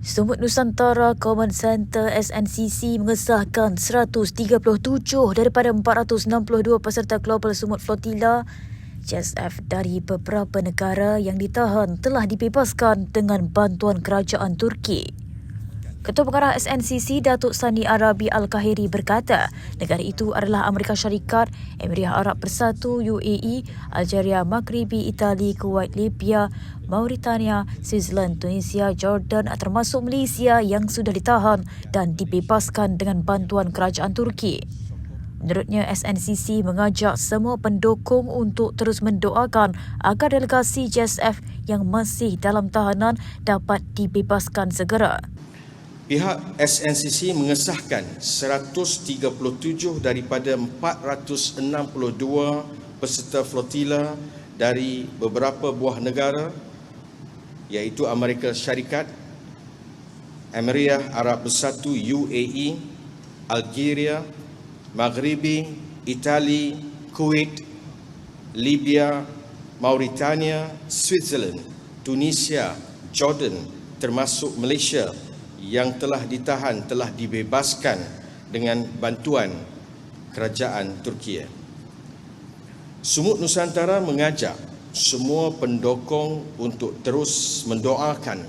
Sumut Nusantara Common Centre SNCC mengesahkan 137 daripada 462 peserta Global Sumut Flotilla JSF dari beberapa negara yang ditahan telah dibebaskan dengan bantuan kerajaan Turki. Ketua Pengarah SNCC Datuk Sani Arabi Al-Kahiri berkata, negara itu adalah Amerika Syarikat, Emirat Arab Bersatu, UAE, Algeria, Maghribi, Itali, Kuwait, Libya, Mauritania, Switzerland, Tunisia, Jordan termasuk Malaysia yang sudah ditahan dan dibebaskan dengan bantuan kerajaan Turki. Menurutnya, SNCC mengajak semua pendukung untuk terus mendoakan agar delegasi JSF yang masih dalam tahanan dapat dibebaskan segera. Pihak SNCC mengesahkan 137 daripada 462 peserta flotila dari beberapa buah negara iaitu Amerika Syarikat, Emirat Arab Bersatu UAE, Algeria, Maghribi, Itali, Kuwait, Libya, Mauritania, Switzerland, Tunisia, Jordan termasuk Malaysia yang telah ditahan telah dibebaskan dengan bantuan kerajaan Turki. Sumut Nusantara mengajak semua pendukung untuk terus mendoakan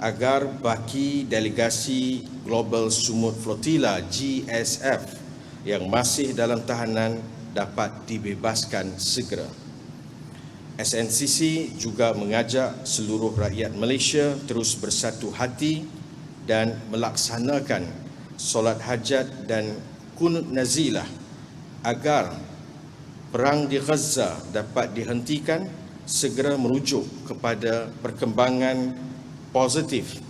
agar baki delegasi Global Sumut Flotilla GSF yang masih dalam tahanan dapat dibebaskan segera. SNCC juga mengajak seluruh rakyat Malaysia terus bersatu hati dan melaksanakan solat hajat dan kunut nazilah agar perang di Gaza dapat dihentikan segera merujuk kepada perkembangan positif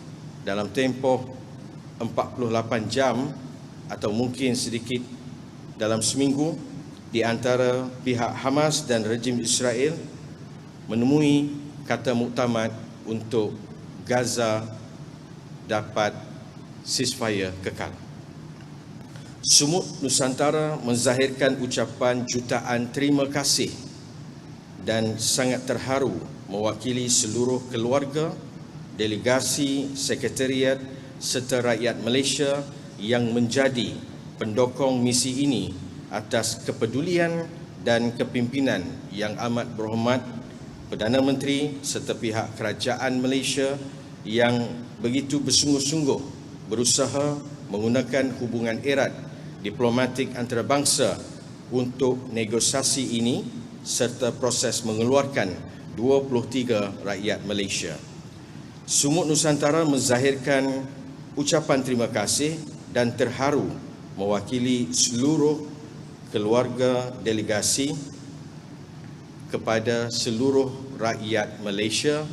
dalam tempoh 48 jam atau mungkin sedikit dalam seminggu di antara pihak Hamas dan rejim Israel menemui kata muktamad untuk Gaza dapat ceasefire kekal. Sumut Nusantara menzahirkan ucapan jutaan terima kasih dan sangat terharu mewakili seluruh keluarga, delegasi, sekretariat serta rakyat Malaysia yang menjadi pendokong misi ini atas kepedulian dan kepimpinan yang amat berhormat Perdana Menteri serta pihak kerajaan Malaysia yang begitu bersungguh-sungguh berusaha menggunakan hubungan erat diplomatik antarabangsa untuk negosiasi ini serta proses mengeluarkan 23 rakyat Malaysia. Sumut Nusantara menzahirkan ucapan terima kasih dan terharu mewakili seluruh keluarga delegasi kepada seluruh rakyat Malaysia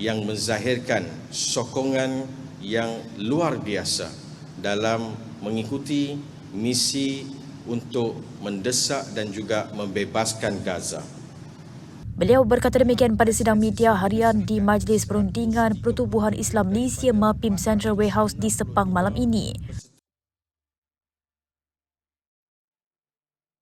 yang menzahirkan sokongan yang luar biasa dalam mengikuti misi untuk mendesak dan juga membebaskan Gaza. Beliau berkata demikian pada sidang media harian di Majlis Perundingan Pertubuhan Islam Malaysia MAPIM Central Warehouse di Sepang malam ini.